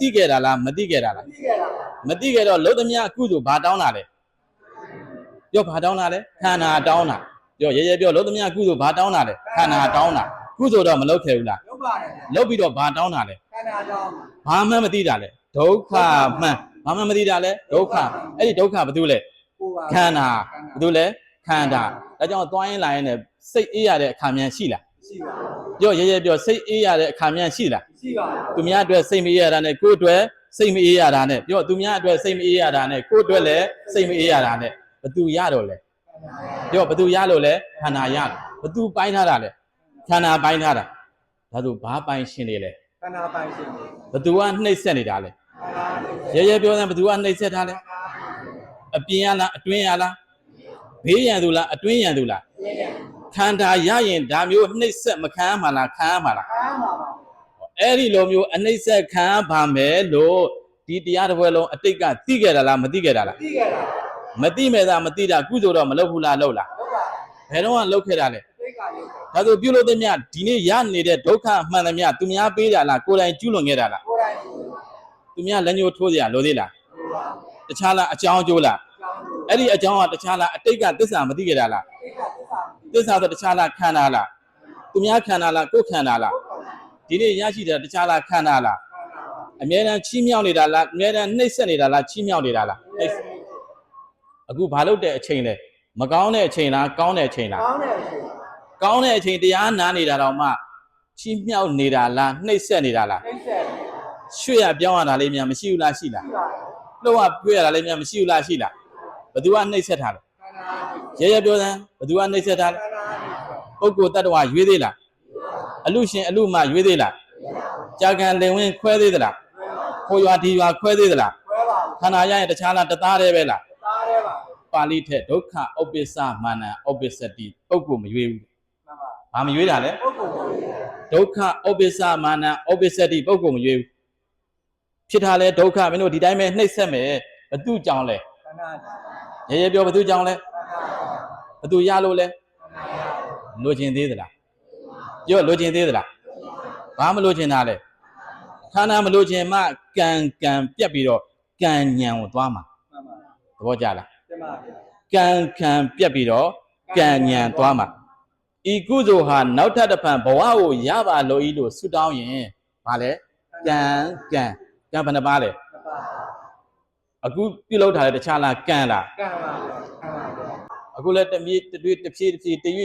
သိခဲ့တာလားမသိခဲ့တာလားပြီးခဲ့တာမသိခဲ့တော့လုံးသမျှကုသိုလ်ဘာတောင်းတာလဲပြောဘာတောင်းတာလဲခန္ဓာတောင်းတာပြောရဲရဲပြောလုံးသမျှကုသိုလ်ဘာတောင်းတာလဲခန္ဓာတောင်းတာကုသိုလ်တော့မလုပ်ခဲ့ဘူးလားလုပ်ပါတယ်လုပ်ပြီးတော့ဘာတောင်းတာလဲခန္ဓာကြောင့်ဘာမှမသိတာလဲဒုက္ခမှန်ဘာမှမသိတာလဲဒုက္ခအဲ့ဒီဒုက္ခဘာလို့လဲကိုပါခန္ဓာဘာလို့လဲခန္ဓာဒါကြောင့်သွားရင်လာရင်လည်းစိတ်အေးရတဲ့အခါမြန်ရှိလား ရှိပါပြောရဲရဲပြောစိတ်အေးရတဲ့အခါမြန်ရှိလားရှိပါသူများအတွက်စိတ်မအေးရတာနဲ့ကိုယ့်အတွက်စိတ်မအေးရတာနဲ့ပြောသူများအတွက်စိတ်မအေးရတာနဲ့ကိုယ့်အတွက်လည်းစိတ်မအေးရတာနဲ့ဘသူရတော့လဲပြောဘသူရလို့လဲခန္ဓာရဘသူပိုင်းထားတာလဲခန္ဓာပိုင်းထားတာဒါဆိုဘာပိုင်းရှင်နေလဲခန္ဓာပိုင်ရှင်တယ်ဘသူကနှိပ်စက်နေတာလဲခန္ဓာနဲ့ရဲရဲပြောတယ်ဘသူကနှိပ်စက်ထားလဲအပြင်ရလားအတွင်းရလားဘေးရန်သူလားအတွင်းရန်သူလားပြည့်တယ် ခန္ဓာရရင်ဒါမျိုးနှိပ်စက်မခံရမှာလားခံရမှာလားအားပါပါအဲ့ဒီလိုမျိုးအနှိမ့်ဆက်ခံပါမယ်လို့ဒီတရားတစ်ပွဲလုံးအတိတ်ကသိခဲ့တာလားမသိခဲ့တာလားပြီးခဲ့တာမသိမဲ့သားမသိတာကုသိုလ်တော့မလုပ်ဘူးလားလုပ်လားလုပ်ပါဘယ်တော့မှလုပ်ခဲ့တာလဲသိကလေးဒါဆိုပြုလို့တဲ့မြဒီနေ့ရနေတဲ့ဒုက္ခမှန်သမျှသူများပေးတာလားကိုယ်တိုင်ကျူးလွန်ခဲ့တာလားကိုယ်တိုင်ကိုသူများလက်ညှိုးထိုးစရာလိုသေးလားယ်ပါတခြားလားအကြောင်းအကျိုးလားကြောင်းလို့အဲ့ဒီအကြောင်းကတခြားလားအတိတ်ကသစ္စာမသိခဲ့တာလားသိက သစ္စာသစ္စာဆိုတခြားလားခန္ဓာလားသူများခန္ဓာလားကိုယ်ခန္ဓာလားဒီနေ့ရရှိတဲ့တခြားလားခန္ဓာလားအမြဲတမ်းချီးမြှောက်နေတာလားအမြဲတမ်းနှိပ်စက်နေတာလားချီးမြှောက်နေတာလားနှိပ်အခုဘာလို့တဲ့အချိန်လဲမကောင်းတဲ့အချိန်လားကောင်းတဲ့အချိန်လားကောင်းတဲ့အချိန်ကောင်းတဲ့အချိန်တရားနာနေတာတော့မှချီးမြှောက်နေတာလားနှိပ်စက်နေတာလားသိဆက်ရွှေ့ရပြောင်းရတာလေးများမရှိဘူးလားရှိလားရှိပါလှုပ်ရပြွေးရတာလေးများမရှိဘူးလားရှိလားဘသူကနှိပ်စက်ထားလဲခန္ဓာနဲ့ရဲရဲပြောစမ်းဘသူကနှိပ်စက်ထားလဲခန္ဓာနဲ့ ပုဂ္ဂိုလ်တ attva ရွေးသေးလားအလူရှင်အလူမရွေးသေးလားကြာကန်လင်ဝင်ခွဲသေးသလားခိုးရွာဒီရွာခွဲသေးသလားဝဲပါဘူးခန္ဓာရရင်တခြားလားတသားတည်းပဲလားသားရဲပါပါဠိထက်ဒုက္ခဥပ္ပစ္စမာနံဥပ္ပစ္စတိပုဂ္ဂိုလ်မရွေးဘူးမှန်ပါ။ဘာမရွေးတာလဲပုဂ္ဂိုလ်ကိုဒုက္ခဥပ္ပစ္စမာနံဥပ္ပစ္စတိပုဂ္ဂိုလ်မရွေးဘူး။ဖြစ်တာလဲဒုက္ခမင်းတို့ဒီတိုင်းပဲနှိပ်စက်မယ်ဘသူကြောင့်လဲခန္ဓာရေရေပြောဘသူကြောင့်လဲခန္ဓာဘသူရလို့လဲခန္ဓာ လိုချင်သေးသလားပြောလိုချင်သေးသလားဘာမလိုချင်တာလဲခန္ဓာမလိုချင်မှကံကံပြက်ပြီးတော့ကံညံကိုသွားမှာမှန်ပါသဘောကျလားတင်ပါဗျာကံခံပြက်ပြီးတော့ကံညံသွားမှာဤကုသိုလ်ဟာနောက်ထပ်တစ်ဖန်ဘဝကိုရပါလို့ဤလို့ဆုတောင်းရင်ဗာလဲကံကံကံဘယ်နှပါလဲမှန်ပါအခုပြုလုပ်ထားတဲ့တခြားလားကံလားကံပါဗျာကံပါဗျာအခုလည်းတပြေးတစ်တွေးတစ်ဖြည်းတစ်ဖြည်းတရွေ့